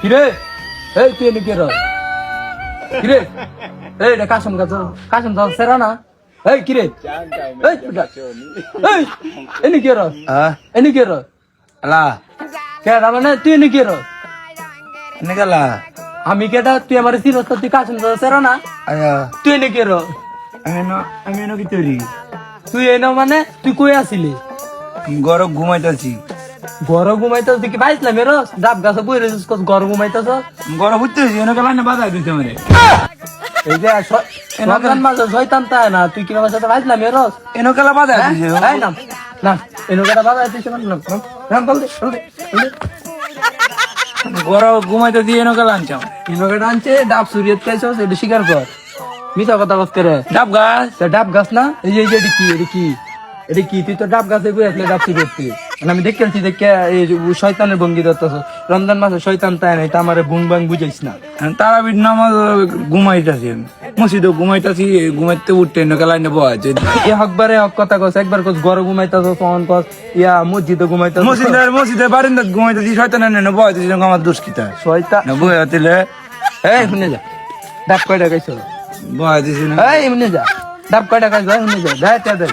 কিরে? এই তুই এনে কে কিরে? এই রে কাসম গাছ কাসম গাছ সেরা না? এই কিরে? এই এই এনে কে র। হ্যাঁ এনে কে আলা কে রা মানে তুই এনে কে র। এনে গেলা আমি কেটা তুই আমার চিরস্ত তুই কাসম গাছ সেরা না? তুই এনে কে আমি ন আমি ন কি তৈরি? তুই এনে মানে? তুই কই আসিলি? গরম ঘুমাইতেছি। ঘর ঘুমাইতে তুই কি পাইছিলাম এর ডাব গাছে বই রেছিস ঘর ঘুমাইতেছ? গরম উঠতেছি এনে গেলা না বাধা দিতে মানে এই যে স- রমজান শয়তান তাই না তুই কি আমার সাথে পাইছিলাম এর এনে গেলা বাধা দিছে এই নাম না এনুকাটা বাবা তুই নাম নাম নাম বল দে বল দে বল দে। গরম ঘুমাইতেছি আনছাম এনুকাটা আনছে ডাব সুরিয়ত খাইছো এটা স্বীকার কর। মিথ্যা কথা বলতে রে? ডাব গাছ। ডাব গাছ না? এই যে এটা কি এটা কি? এটা কি? তুই তো ডাব গাছে আসলে ডাব সুরিয়ত তুই মানে আমি দেখেছি দেখে এই যে ও শয়তানের ভঙ্গি ধরতেছ। রমজান মাসে শয়তান তাই নাই তা আমার বুং বাং বুঝাইস না। তারাবির নামাজ ঘুমাইতেছি মসজিদে ঘুমাইতাছি ঘুমাইতে উঠতে এনে গেলা নেব আছে এ হকবারে হক কথা কস একবার কস ঘর ঘুমাইতাছ ফোন কস ইয়া মসজিদে ঘুমাইতাছ। মসজিদের মসজিদের বারিন্দাত ঘুমাইতেছি শয়তান এনে নেব আছে আমার দুষ্কিতা শয়তান। নেব আতিলে এই শুনে যা। ডাব কয়টা খাইছো? বয় দিছি না। এই শুনে যা। ডাব কয়টা খাইছো? শুনে যা। যা তে দে।